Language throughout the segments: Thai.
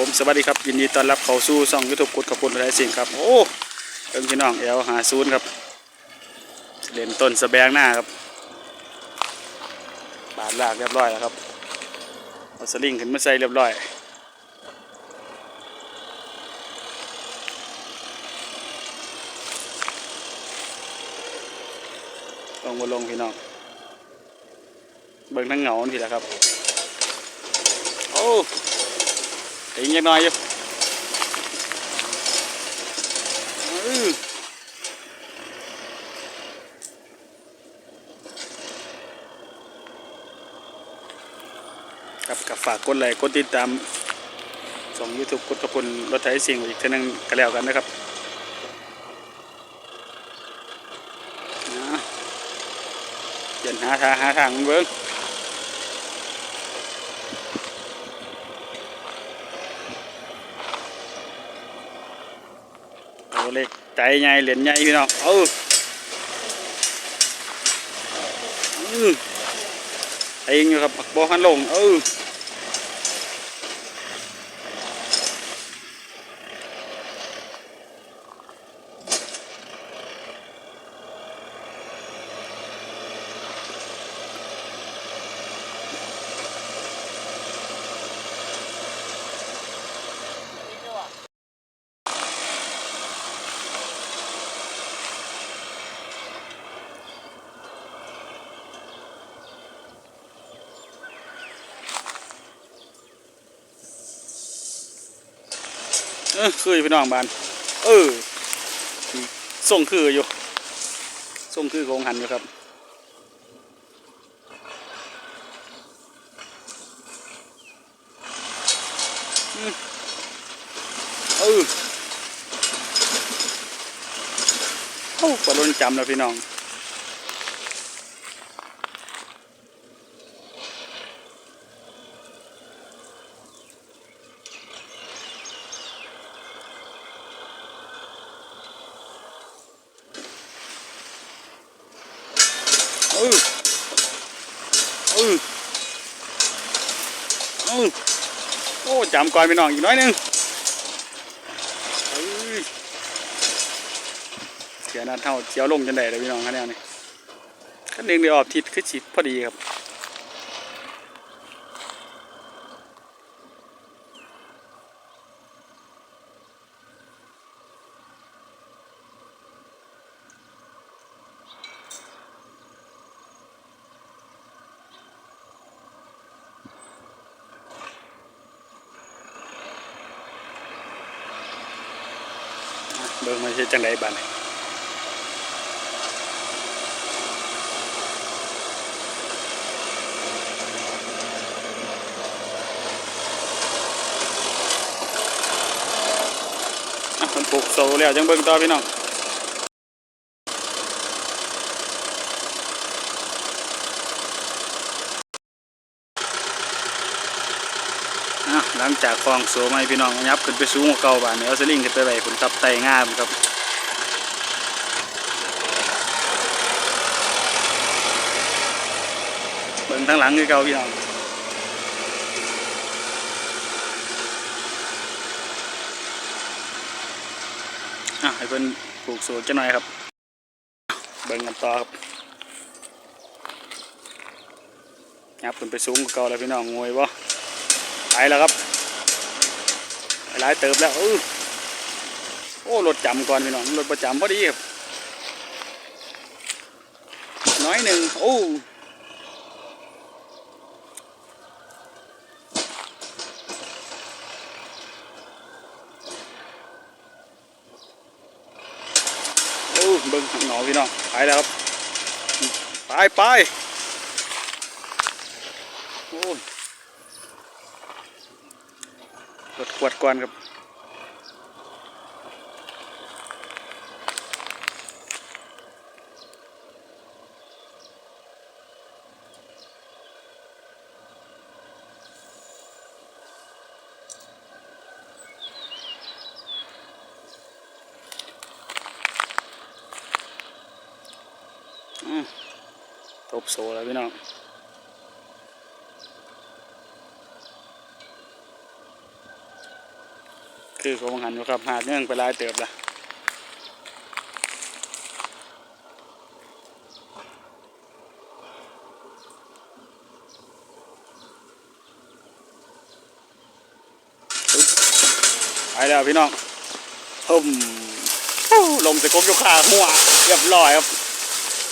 ผมสวัสดีครับยินดีต้อนรับเข้าสู่ช่องยูทูบกุดกับคุณไรสิงครับโอ้เอิงพี่น้องเอลหาศูนครับเล่นต้นสะแบงหน้าครับบาดลากเรียบร้อยแล้วครับเอาสลิงขึ้นมาใส่เรียบร้อยลงมาลงพี่น้องเบิ่งทั้งเหงาพี่แหละครับโอ้ อีกยังน้อยอยู่ครับกับฝากกดไลค์กดติดตามส่องยูทูบกดกระพุนรถไถสิ่งอีกเท่านึงก็แล้วกันนะครับนะเดินหาทางหาทางเบิ้ง เอาเล็กใจใหญ่เหรียญใหญ่พี่น้องเอออือเองอยู่ครับบักบอขันลงเออ เออคือพี่น้องบาน เออส่งคืออยู่ส่งคือของหันอยู่ครับอืมเออโอ้ปลาโดนจำแล้วพี่น้อง อืออือโอ้จำกอยไปน้องอีกน้อยนึงเสียนาเท่าเจียวลงจนได้เลยพี่น้องคะแนนนี่ขั้นหนึ่งเดียวออกทิศคือชิดพอดีครับ เบิ่งมาเฮ็ดจังไดบัดนี้อะมันปลูกโซแล้วจังเบิ่งต่อพี่น้องอะห ลังจากคลองโซมาให้พี่น้องยับขึ้นไปสูงกว่าเก่าบานนี้เอาสลิงขึ้นไปไว้ผลทับไตงามครับเบิ่งทั้งหลังคือเก่าพี่น้องอะให้เพิ่นปลูกสวนจะหน่อยครับ เบิ่งกันต่อครับยับขึ้นไปสูงกว่าเก่าแล้วพี่น้องงวยบ่ไปแล้วครับายเติบแล้วเออโอ้รถจำก่อนพี่น้องรถประจำพอดีครับน้อยหนึ่งโอ้โอ้เบิ้งหนอพี่น้องไปแล้วครับ ไปไปโอ้ ยกดกวดก่อนครับอืมตบโซแล้วพี่น้อง คือของหันอยู่ครับหาดเนื่องไปลายเติบละไปแล้วพี่น้องฮึมฮู้ลงสกบยู่ขาหัวเรียบร้อยครับ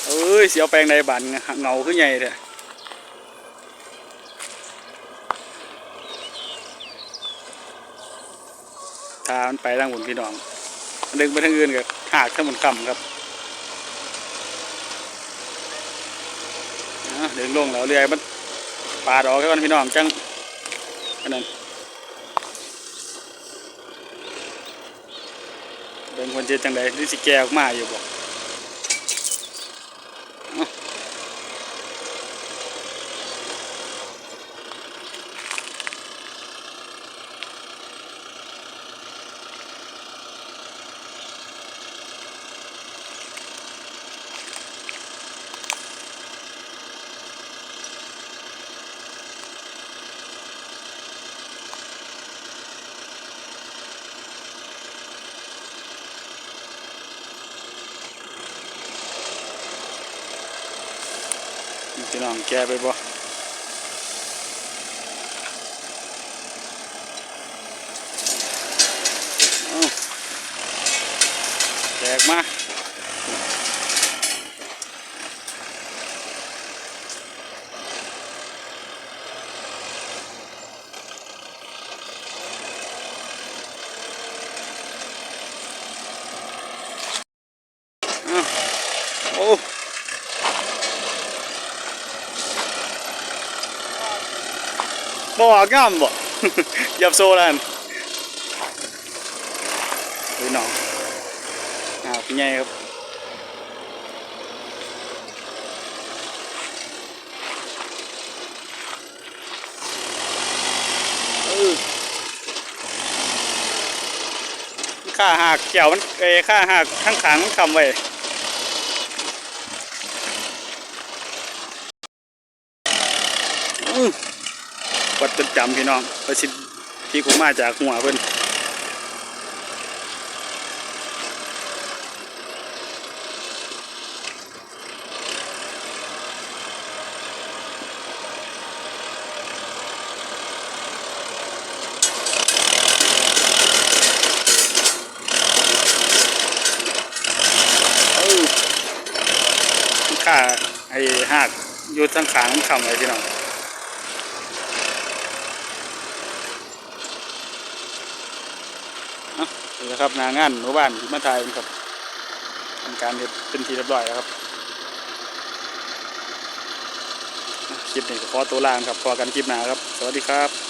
เอ้ยเสียวแปลงในบันเงาขึ้นใหญ่เถอ ทามันไปทางบนพี่น้องดึงไปทางอื่นกับหากถ้ามันคำครับเดึงลงแล้วเรือยมันปาดออกแค่กันพี่น้องจังอันนั้นเป็นคนเจ็ดจังใดนี่สิแกออกมาอยู่บอก พี่น้องแกไปบ่แจกมาโอ้ บ่งามบ่ยับโซลันพี่น้องอ่าวพี่ใหญ่ครับเออข้าหักแก้วมันเอข้าหักข้งขางมันคำไว้อื้อ วัดจดจำพี่น้องประสิทธิ์ที่กูมาจากหัวเพิ่นเอ้าข้าไอ้หากอยู่ทางขางคำไว้พี่น้อง นี่นะครับนางานหมู่บ้านที่มาไทยครับทำการเฮ็ดเป็นทีเรียบร้อยแล้วครับคลิปนี้ขอตัวลาครับพอกันคลิปหน้าครับ สวัสดีครับ